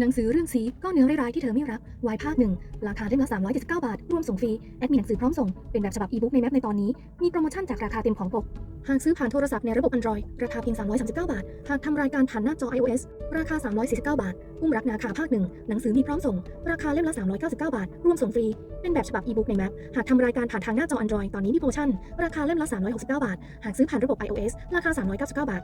หนังสือเรื่องสีก็เนื้อร้ายที่เธอไม่รักวายภาคหนึ่งราคาเล่มละ379 บาท รวมส่งฟรี แอดมีหนังสือพร้อมส่ง เป็นแบบฉบับอีบุ๊กในแมปในตอนนี้ มีโปรโมชั่นจากราคาเต็มของปก หากซื้อผ่านโทรศัพท์ในระบบ Android ราคาเพียง 339 บาท หากทำรายการผ่านหน้าจอ iOS ราคา 349 บาท อุ้มรักนาคาภาคหนึ่งหนังสือมีพร้อมส่ง ราคาเล่มละ 399 บาท รวมส่งฟรี เป็นแบบฉบับอีบุ๊กในแมปหากทำรายการผ่านทางหน้าจอ Android ตอนนี้มีโปรโมชั่น ราคาเล่มละ 369 บาท หากซื้อผ่านระบบ iOS ราคา 399 บาท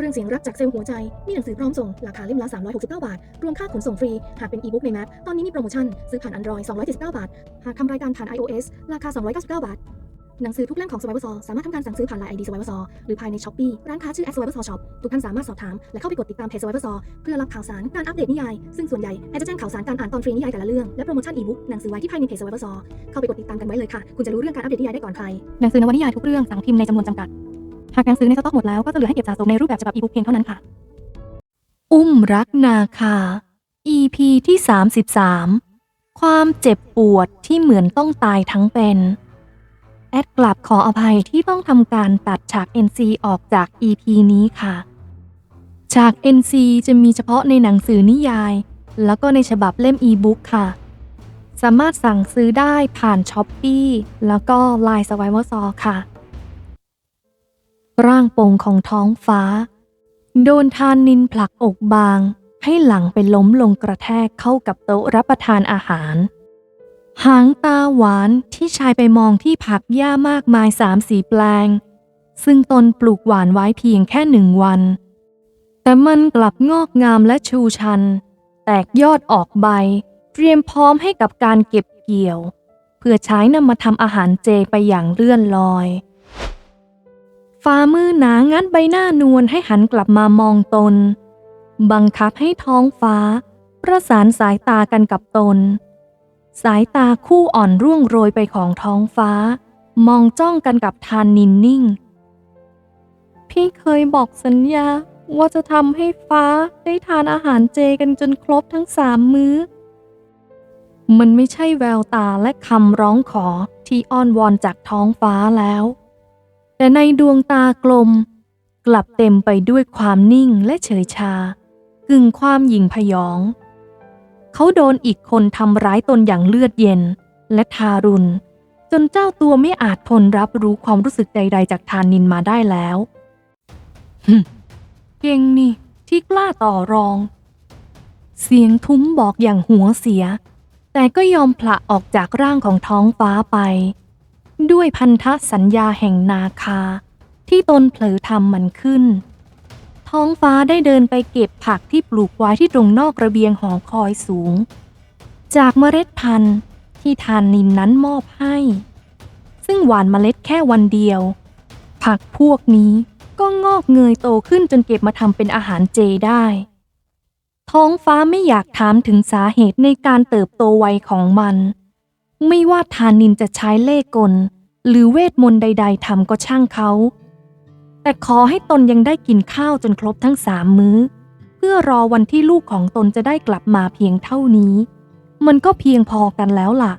เรื่องเสียงรักจากเซลล์หัวใจ มีหนังสือพร้อมส่ง ราคาเล่มละ 369 บาท รวมค่าขนส่งฟรี หากเป็นอีบุ๊กในแมปตอนนี้มีโปรโมชั่น ซื้อผ่าน Android 279 บาท หากทำรายการผ่าน iOS ราคา 299 บาท หนังสือทุกเล่มของ Survivor Saw สามารถทำการสั่งซื้อผ่าน Line ID Survivor Saw หรือภายใน Shopee ร้านค้าชื่อ Survivor Saw Shop ทุกท่านสามารถสอบถาม และเข้าไปกดติดตามเพจ Survivor Saw เพื่อรับข่าวสารการอัปเดตนิยาย ซึ่งส่วนใหญ่แอดจะแจ้งข่าวสารการอ่านตอนฟรีนิยายแต่ละเรื่องและโปรโมชั่นอีบุ๊กหนังสือไว้ที่ภายในเพจ Survivor Saw เข้าไปกดติดตามกันไว้เลยค่ะคุณจะรู้เรื่องการอัปเดตนิยายได้ก่อนใครหนังสือนวนิยายทุกเรื่องสั่งพิมพ์ในจำนวนจำกัด หากหนังสือในสต็อกหมดแล้วก็จะเหลือให้เก็บสะสมในรูปแบบฉบับอีบุ๊กเพียงเท่านั้นค่ะ อุ้มรักนาคา EP ที่ 33 ความเจ็บปวดที่เหมือนต้องตายทั้งเป็น แอดกลับขออภัยที่ต้องทำการตัดฉาก NC ออกจาก EP นี้ค่ะ ฉาก NC จะมีเฉพาะในหนังสือนิยาย แล้วก็ในฉบับเล่มอีบุ๊กค่ะ สามารถสั่งซื้อได้ผ่านช้อปปีแล้วก็ Line Survivor Saw ค่ะ ร่างโป่งของท้องฟ้า โดนทานนินผลักอกบาง ให้หลังไปล้มลงกระแทกเข้ากับโต๊ะรับประทานอาหาร หางตาหวานที่ชายไปมองที่ผักหญ้ามากมายสามสีแปลง ซึ่งตนปลูกหวานไว้เพียงแค่หนึ่งวัน แต่มันกลับงอกงามและชูชัน แตกยอดออกใบ เตรียมพร้อมให้กับการเก็บเกี่ยว เพื่อใช้นำมาทำอาหารเจไปอย่างเลื่อนลอย ฝ่ามือหนางัดใบหน้านวลให้หันกลับมามองตน บังคับให้ท้องฟ้า ประสานสายตากันกับตน สายตาคู่อ่อนร่วงโรยไปของท้องฟ้า มองจ้องกันกับทานนินนิ่ง พี่เคยบอกสัญญาว่าจะทำให้ฟ้าได้ทานอาหารเจกันจนครบทั้งสามมื้อ มันไม่ใช่แววตาและคำร้องขอที่อ้อนวอนจากท้องฟ้าแล้ว แต่ในดวงตากลม กลับเต็มไปด้วยความนิ่งและเฉยชา กึ่งความหยิ่งพยอง เขาโดนอีกคนทำร้ายตนอย่างเลือดเย็นและทารุณ จนเจ้าตัวไม่อาจทนรับรู้ความรู้สึกใด ๆ จากทานินมาได้แล้วเก่งนี่ที่กล้าต่อรอง เสียงทุ้มบอกอย่างหัวเสีย แต่ก็ยอมผละออกจากร่างของท้องฟ้าไป ด้วยพันธสัญญาแห่งนาคา ที่ตนเผลอทำมันขึ้น ท้องฟ้าได้เดินไปเก็บผักที่ปลูกไว้ที่ตรงนอกระเบียงหอคอยสูง จากเมล็ดพันธุ์ที่ทานนินนั้นมอบให้ ซึ่งหวานเมล็ดแค่วันเดียว ผักพวกนี้ก็งอกเงยโตขึ้นจนเก็บมาทำเป็นอาหารเจได้ ท้องฟ้าไม่อยากถามถึงสาเหตุในการเติบโตไวของมัน ไม่ว่าทานินจะใช้เล่กล หรือเวทมนต์ใด ๆทำก็ช่างเขา แต่ขอให้ตนยังได้กินข้าวจนครบทั้งสามมื้อ เพื่อรอวันที่ลูกของตนจะได้กลับมาเพียงเท่านี้ มันก็เพียงพอกันแล้วล่ะ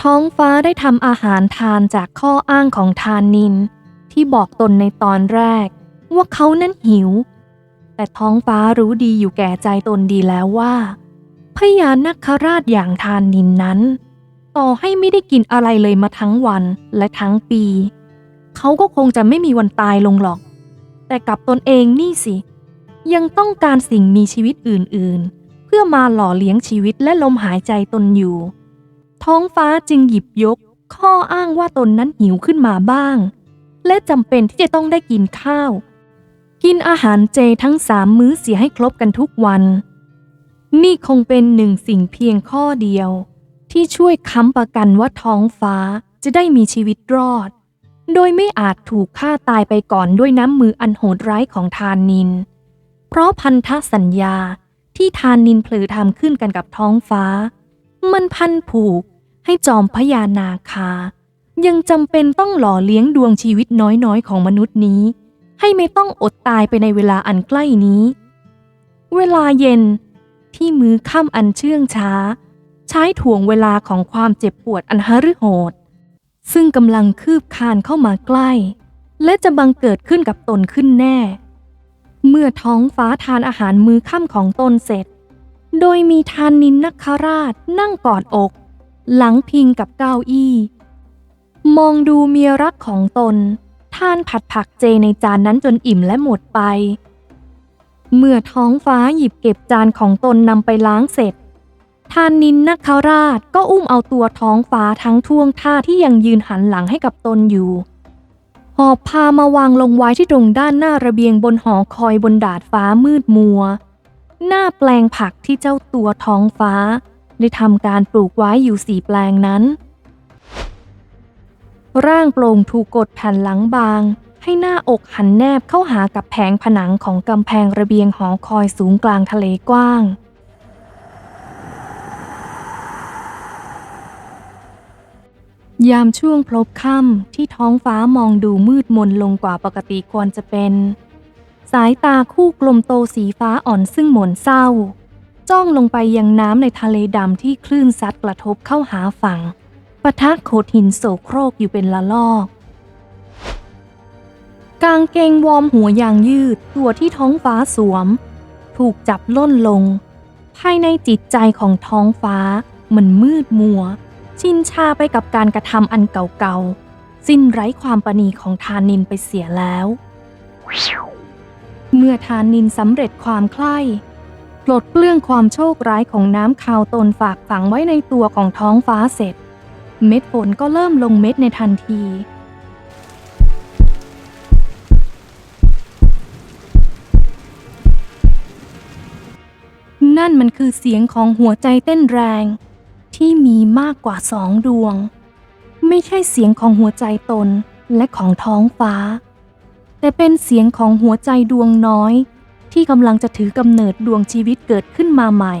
ท้องฟ้าได้ทำอาหารทานจากข้ออ้างของทานนิน ที่บอกตนในตอนแรก ว่าเขานั้นหิว แต่ท้องฟ้ารู้ดีอยู่แก่ใจตนดีแล้วว่าพญานาคราชอย่างทานนินนั้น ต่อให้ไม่ได้กินอะไรเลยมาทั้งวันและทั้งปี เขาก็คงจะไม่มีวันตายลงหรอก แต่กับตนเองนี่สิ ยังต้องการสิ่งมีชีวิตอื่นๆ เพื่อมาหล่อเลี้ยงชีวิตและลมหายใจตนอยู่ ท้องฟ้าจึงหยิบยก ข้ออ้างว่าตนนั้นหิวขึ้นมาบ้าง และจำเป็นที่จะต้องได้กินข้าว กินอาหารเจทั้งสามมื้อเสียให้ครบกันทุกวัน นี่คงเป็นหนึ่งสิ่งเพียงข้อเดียว ที่ช่วยค้ำประกันว่าท้องฟ้าจะได้มีชีวิตรอด โดยไม่อาจถูกฆ่าตายไปก่อนด้วยน้ำมืออันโหดร้ายของทานนิน เพราะพันธสัญญาที่ทานนินเผลอทำขึ้นกันกับท้องฟ้า มันพันผูกให้จอมพญานาคา ยังจำเป็นต้องหล่อเลี้ยงดวงชีวิตน้อยๆ ของมนุษย์นี้ ให้ไม่ต้องอดตายไปในเวลาอันใกล้นี้ เวลาเย็นที่มือค่ำอันเชื่องช้า ใช้ถ่วงเวลาของความเจ็บปวดอันหฤโหด ซึ่งกำลังคืบคานเข้ามาใกล้ และจะบังเกิดขึ้นกับตนขึ้นแน่ เมื่อท้องฟ้าทานอาหารมื้อค่ำของตนเสร็จ โดยมีทานนินนักคราชนั่งกอดอก หลังพิงกับเก้าอี้ มองดูเมียรักของตนท่านผัดผักเจในจานนั้นจนอิ่มและหมดไป เมื่อท้องฟ้าหยิบเก็บจานของตนนำไปล้างเสร็จ ทานนินนักคราชก็อุ้มเอาตัวท้องฟ้าทั้งท่วงท่าที่ยังยืนหันหลังให้กับตนอยู่ หอบพามาวางลงไว้ที่ตรงด้านหน้าระเบียงบนหอคอยบนดาดฟ้ามืดมัว หน้าแปลงผักที่เจ้าตัวท้องฟ้า ได้ทำการปลูกไว้อยู่สี่แปลงนั้น ร่างโปร่งถูกกดแผ่นหลังบาง ให้หน้าอกหันแนบเข้าหากับแผงผนังของกำแพงระเบียงหอคอยสูงกลางทะเลกว้าง ยามช่วงพลบค่ำที่ท้องฟ้ามองดูมืดมนลงกว่าปกติควรจะเป็น สายตาคู่กลมโตสีฟ้าอ่อนซึ่งหม่นเศร้า จ้องลงไปยังน้ำในทะเลดำที่คลื่นซัดกระทบเข้าหาฝั่งปะทะโขดหินโศกโครกอยู่เป็นละลอกกางเกงวอร์มหัวยางยืดตัวที่ท้องฟ้าสวม ถูกจับล่นลง ภายในจิตใจของท้องฟ้ามันมืดมัว ชินชาไปกับการกระทำอันเก่าๆ สิ้นไร้ความประณีของทานินไปเสียแล้ว เมื่อทานินสำเร็จความใคร่ปลดเปลื้องความโชคร้ายของน้ำคาวตนฝากฝังไว้ในตัวของท้องฟ้าเสร็จ เม็ดฝนก็เริ่มลงเม็ดในทันทีนั่นมันคือเสียงของหัวใจเต้นแรง ที่มีมากกว่าสองดวง ไม่ใช่เสียงของหัวใจตนและของท้องฟ้า แต่เป็นเสียงของหัวใจดวงน้อย ที่กำลังจะถือกำเนิดดวงชีวิตเกิดขึ้นมาใหม่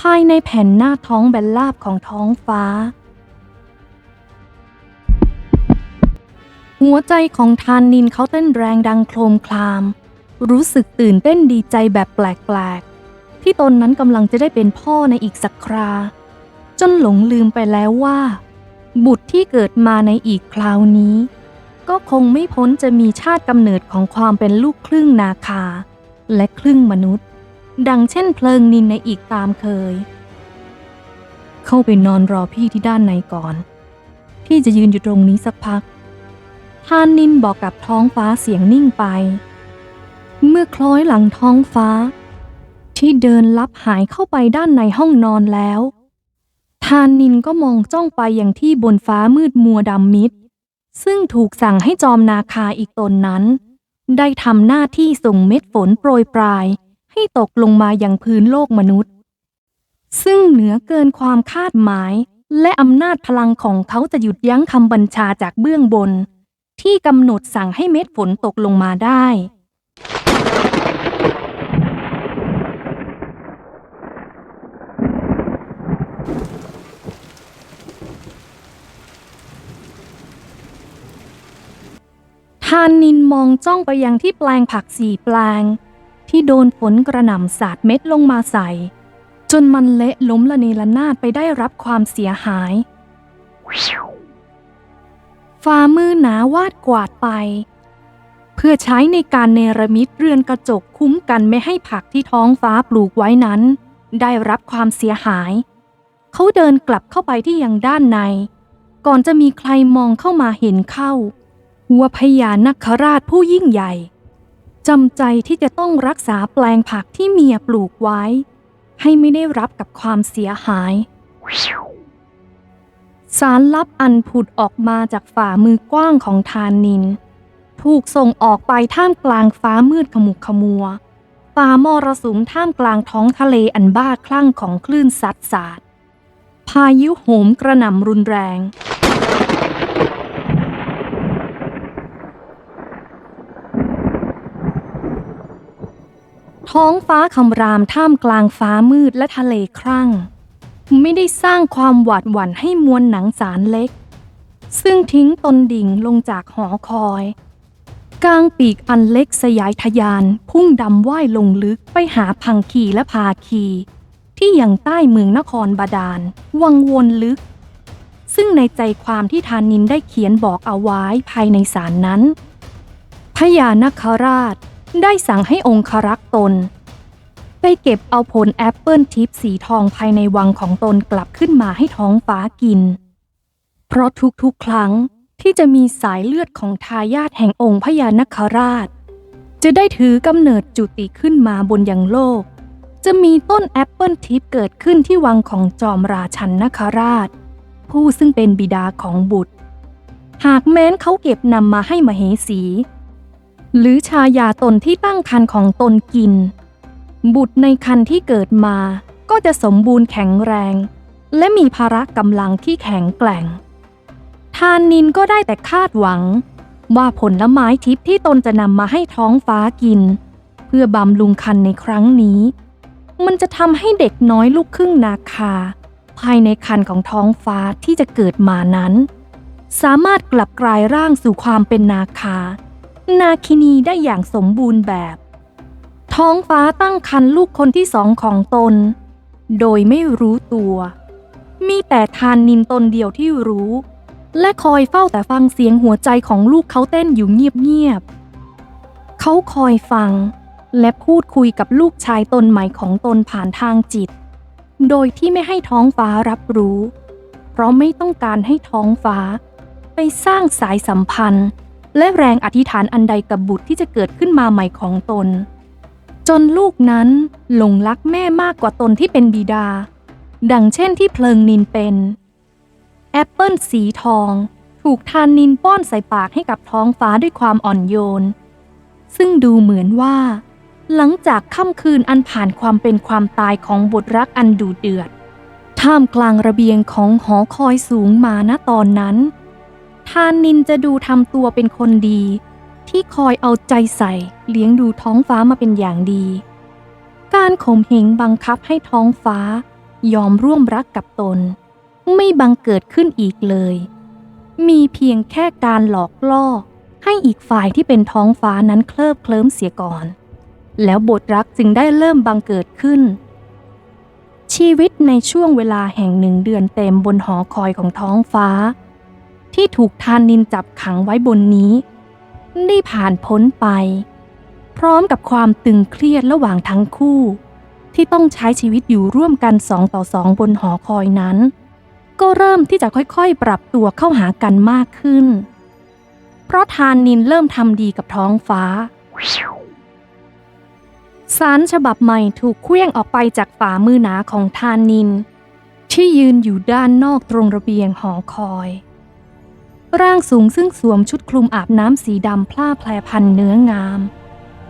ภายในแผ่นหน้าท้องแบนลาบของท้องฟ้า หัวใจของทานนินเขาเต้นแรงดังโครมคลาม รู้สึกตื่นเต้นดีใจแบบแปลกๆที่ตนนั้นกำลังจะได้เป็นพ่อในอีกสักครา จนหลงลืมไปแล้วว่า บุตรที่เกิดมาในอีกคราวนี้ ก็คงไม่พ้นจะมีชาติกำเนิดของความเป็นลูกครึ่งนาคา และครึ่งมนุษย์ ดังเช่นเพลิงนินในอีกตามเคย เข้าไปนอนรอพี่ที่ด้านในก่อน พี่จะยืนอยู่ตรงนี้สักพักท่านนินบอกกับท้องฟ้าเสียงนิ่งไป เมื่อคล้อยหลังท้องฟ้า ที่เดินลับหายเข้าไปด้านในห้องนอนแล้ว ทานนินก็มองจ้องไปอย่างที่บนฟ้ามืดมัวดำมิด ซึ่งถูกสั่งให้จอมนาคาอีกตนนั้น ได้ทำหน้าที่ส่งเม็ดฝนโปรยปลาย ให้ตกลงมาอย่างพื้นโลกมนุษย์ ซึ่งเหนือเกินความคาดหมาย และอำนาจพลังของเขาจะหยุดยั้งคำบัญชาจากเบื้องบน ที่กำหนดสั่งให้เม็ดฝนตกลงมาได้านนินมองจ้องไปยังที่แปลงผักสี่แปลง ที่โดนฝนกระหน่ำสาดเม็ดลงมาใส่ จนมันเละล้มละเนระนาดไปได้รับความเสียหายฝ่ามือหนาวาดกวาดไป เพื่อใช้ในการเนรมิตเรือนกระจกคุ้มกันไม่ให้ผักที่ท้องฟ้าปลูกไว้นั้น ได้รับความเสียหาย เขาเดินกลับเข้าไปที่ยังด้านใน ก่อนจะมีใครมองเข้ามาเห็นเข้า ว่าพญานาคราชผู้ยิ่งใหญ่จำใจที่จะต้องรักษาแปลงผักที่เมียปลูกไว้ ให้ไม่ได้รับกับความเสียหาย สารลับอันผุดออกมาจากฝ่ามือกว้างของทานนิน ถูกส่งออกไปท่ามกลางฟ้ามืดขมุกขมัวฝ่ามรสุมท่ามกลางท้องทะเลอันบ้าคลั่งของคลื่นซัดสาดพายุโหมกระหน่ำรุนแรง ท้องฟ้าคำรามท่ามกลางฟ้ามืดและทะเลครั่ง ไม่ได้สร้างความหวาดหวั่นให้มวลหนังสารเล็ก ซึ่งทิ้งตนดิ่งลงจากหอคอยกลางปีกอันเล็กสยายทะยาน พุ่งดำว่ายลงลึกไปหาพังคีและพาคี ที่ยังใต้เมืองนครบาดาล วังวนลึก ซึ่งในใจความที่ทานินได้เขียนบอกเอาไว้ภายในสารนั้นพญานาคราช ได้สั่งให้องครักษ์ตน ไปเก็บเอาผลแอปเปิลทิพสีทองภายในวังของตนกลับขึ้นมาให้ท้องฟ้ากิน เพราะทุกๆครั้งที่จะมีสายเลือดของทายาทแห่งองค์พญานคราช จะได้ถือกำเนิดจุติขึ้นมาบนยังโลก จะมีต้นแอปเปิลทิพเกิดขึ้นที่วังของจอมราชันนคราช ผู้ซึ่งเป็นบิดาของบุตร หากแม้นเขาเก็บนำมาให้มเหสี หรือชายาตนที่ตั้งครรภ์ของตนกิน บุตรในคันที่เกิดมาก็จะสมบูรณ์แข็งแรง และมีภาระกำลังที่แข็งแกร่ง ทานนินก็ได้แต่คาดหวัง ว่าผลไม้ทิพย์ที่ตนจะนำมาให้ท้องฟ้ากิน เพื่อบำรุงคันในครั้งนี้ มันจะทำให้เด็กน้อยลูกครึ่งนาคา ภายในคันของท้องฟ้าที่จะเกิดมานั้น สามารถกลับกลายร่างสู่ความเป็นนาคา นาคินีได้อย่างสมบูรณ์แบบ ท้องฟ้าตั้งคันลูกคนที่สองของตน โดยไม่รู้ตัว มีแต่ทานนินตนเดียวที่รู้ และคอยเฝ้าแต่ฟังเสียงหัวใจของลูกเขาเต้นอยู่เงียบๆเขาคอยฟังและพูดคุยกับลูกชายตนใหม่ของตนผ่านทางจิต โดยที่ไม่ให้ท้องฟ้ารับรู้ เพราะไม่ต้องการให้ท้องฟ้า ไปสร้างสายสัมพันธ์ และแรงอธิษฐานอันใดกับบุตรที่จะเกิดขึ้นมาใหม่ของตน จนลูกนั้นหลงรักแม่มากกว่าตนที่เป็นบิดา ดังเช่นที่เพลิงนินเป็น แอปเปิลสีทอง ถูกทานนินป้อนใส่ปากให้กับท้องฟ้าด้วยความอ่อนโยน ซึ่งดูเหมือนว่า หลังจากค่ำคืนอันผ่านความเป็นความตายของบทรักอันดูเดือด ท่ามกลางระเบียงของหอคอยสูงมาณตอนนั้น ทานนินจะดูทำตัวเป็นคนดี ที่คอยเอาใจใส่เลี้ยงดูท้องฟ้ามาเป็นอย่างดี การข่มเหงบังคับให้ท้องฟ้ายอมร่วมรักกับตน ไม่บังเกิดขึ้นอีกเลย มีเพียงแค่การหลอกล่อ ให้อีกฝ่ายที่เป็นท้องฟ้านั้นเคลิบเคลิ้มเสียก่อน แล้วบทรักจึงได้เริ่มบังเกิดขึ้น ชีวิตในช่วงเวลาแห่งหนึ่งเดือนเต็มบนหอคอยของท้องฟ้า ที่ถูกทานนินจับขังไว้บนนี้ ได้ผ่านพ้นไป พร้อมกับความตึงเครียดระหว่างทั้งคู่ ที่ต้องใช้ชีวิตอยู่ร่วมกันสองต่อสองบนหอคอยนั้น ก็เริ่มที่จะค่อยๆ ปรับตัวเข้าหากันมากขึ้น เพราะทานนินเริ่มทำดีกับท้องฟ้าสารฉบับใหม่ถูกเคลื่องออกไปจากฝ่ามือหนาของทานนิน ที่ยืนอยู่ด้านนอกตรงระเบียงหอคอย ร่างสูงซึ่งสวมชุดคลุมอาบน้ำสีดำพล่าแพลพันเนื้องาม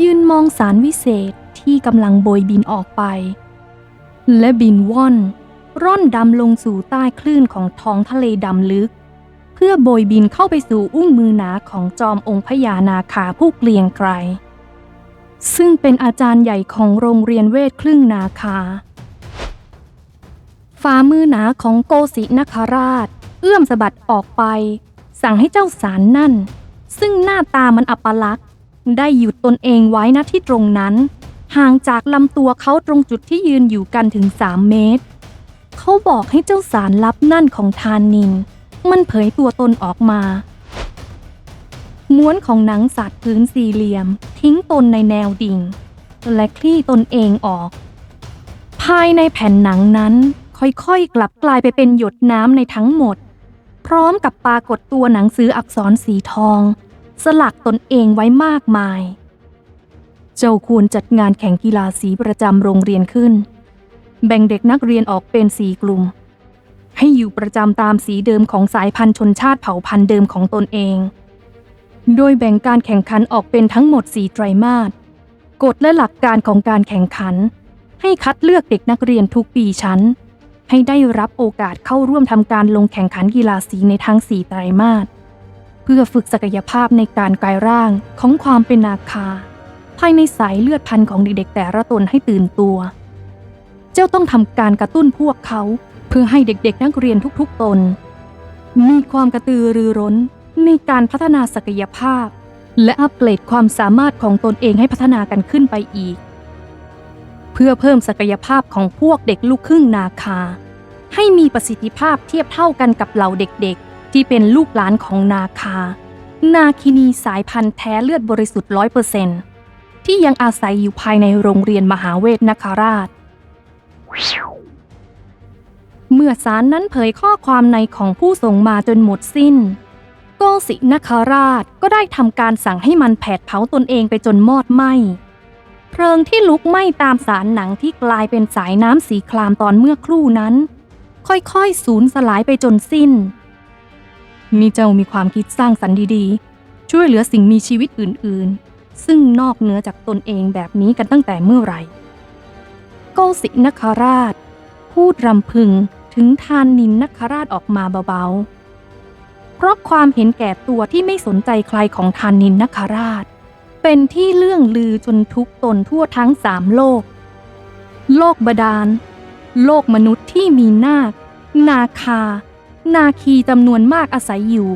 ยืนมองสารวิเศษที่กำลังโบยบินออกไป และบินว่อน ร่อนดำลงสู่ใต้คลื่นของท้องทะเลดำลึก เพื่อโบยบินเข้าไปสู่อุ้งมือหนาของจอมองค์พญานาคาผู้เกลียงไกรซึ่งเป็นอาจารย์ใหญ่ของโรงเรียนเวทครึ่งนาคา ฝ่ามือหนาของโกสินคราช เอื้อมสะบัดออกไป สั่งให้เจ้าสารนั่น ซึ่งหน้าตามันอัปลักษณ์ได้หยุดตนเองไว้ณที่ตรงนั้น ห่างจากลำตัวเขาตรงจุดที่ยืนอยู่กันถึงสามเมตร เขาบอกให้เจ้าสารลับนั่นของทานนิน มันเผยตัวตนออกมา ม้วนของหนังสัตว์พื้นสี่เหลี่ยม ทิ้งตนในแนวดิ่ง และคลี่ตนเองออก ภายในแผ่นหนังนั้นค่อยๆกลับกลายไปเป็นหยดน้ำในทั้งหมด พร้อมกับปรากฏตัวหนังสืออักษรสีทอง สลักตนเองไว้มากมาย เจ้าควรจัดงานแข่งกีฬาสีประจำโรงเรียนขึ้น แบ่งเด็กนักเรียนออกเป็นสีกลุ่ม ให้อยู่ประจำตามสีเดิมของสายพันธุ์ชนชาติเผ่าพันธุ์เดิมของตนเอง โดยแบ่งการแข่งขันออกเป็นทั้งหมด4ไตรมาสกฎและหลักการของการแข่งขัน ให้คัดเลือกเด็กนักเรียนทุกปีชั้น ให้ได้รับโอกาสเข้าร่วมทำการลงแข่งขันกีฬาสีในทั้ง4ไตรมาสเพื่อฝึกศักยภาพในการกลายร่างของความเป็นนาคา ภายในสายเลือดพันธุ์ของเด็กๆแต่ละตนให้ตื่นตัว เจ้าต้องทำการกระตุ้นพวกเขา เพื่อให้เด็กๆนักเรียนทุกๆตน มีความกระตือรือร้นในการพัฒนาศักยภาพ และอัปเกรดความสามารถของตนเองให้พัฒนากันขึ้นไปอีก เพื่อเพิ่มศักยภาพของพวกเด็กลูกครึ่งนาคา ให้มีประสิทธิภาพเทียบเท่ากันกับเหล่าเด็กๆ ที่เป็นลูกหลานของนาคา นาคินีสายพันธุ์แท้เลือดบริสุทธิ์ร้อยเปอร์เซนต์ที่ยังอาศัยอยู่ภายในโรงเรียนมหาเวทนคราช เมื่อสารนั้นเผยข้อความในของผู้ส่งมาจนหมดสิ้น โกสินคราชก็ได้ทำการสั่งให้มันแผดเผาตนเองไปจนมอดไหม้เพลิงที่ลุกไหม้ตามสารหนังที่กลายเป็นสายน้ำสีครามตอนเมื่อครู่นั้น ค่อยๆ สูญสลายไปจนสิ้น นี่เจ้ามีความคิดสร้างสรรค์ดีๆ ช่วยเหลือสิ่งมีชีวิตอื่นๆ ซึ่งนอกเหนือจากตนเองแบบนี้กันตั้งแต่เมื่อไหร่โกสินคราช พูดรำพึงถึงทานนินนคราชออกมาเบาๆ เพราะความเห็นแก่ตัวที่ไม่สนใจใครของทานนินนคราช เป็นที่เลื่องลือจนทุกตนทั่วทั้งสามโลก โลกบาดาล โลกมนุษย์ที่มีนาค นาคา นาคีจำนวนมากอาศัยอยู่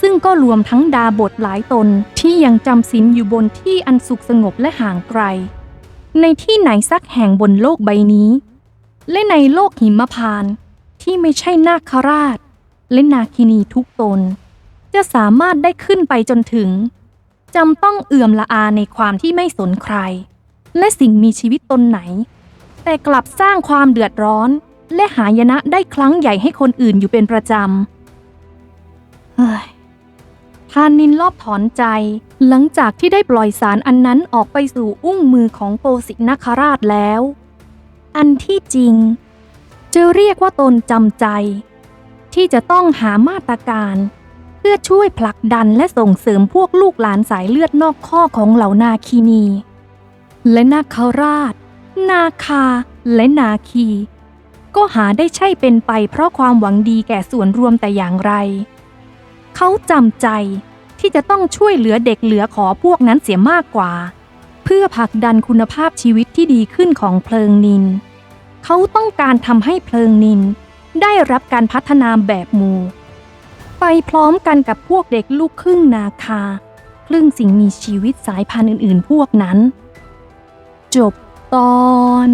ซึ่งก็รวมทั้งดาบทหลายตนที่ยังจำศีลอยู่บนที่อันสุขสงบและห่างไกล ในที่ไหนสักแห่งบนโลกใบนี้ และในโลกหิมพานต์ที่ไม่ใช่นาคราช และนาคินีทุกตน จะสามารถได้ขึ้นไปจนถึงจำต้องเอื่อมละอาในความที่ไม่สนใคร และสิ่งมีชีวิตตนไหน แต่กลับสร้างความเดือดร้อน และหายนะได้ครั้งใหญ่ให้คนอื่นอยู่เป็นประจำเฮ้ยทานนินรอบถอนใจ หลังจากที่ได้ปล่อยสารอันนั้นออกไปสู่อุ้งมือของโกสินคราชแล้ว อันที่จริง จะเรียกว่าตนจำใจ ที่จะต้องหามาตรการ เพื่อช่วยผลักดันและส่งเสริมพวกลูกหลานสายเลือดนอกข้อของเหล่านาคีนี และนาคราช นาคาและนาคี ก็หาได้ใช่เป็นไปเพราะความหวังดีแก่ส่วนรวมแต่อย่างไร เขาจำใจที่จะต้องช่วยเหลือเด็กเหลือขอพวกนั้นเสียมากกว่า เพื่อผลักดันคุณภาพชีวิตที่ดีขึ้นของเพลิงนิน เขาต้องการทำให้เพลิงนิน ได้รับการพัฒนาแบบมู ไปพร้อมกันกับพวกเด็กลูกครึ่งนาคา ครึ่งสิ่งมีชีวิตสายพันธุ์อื่น ๆ พวกนั้น จบ ตอน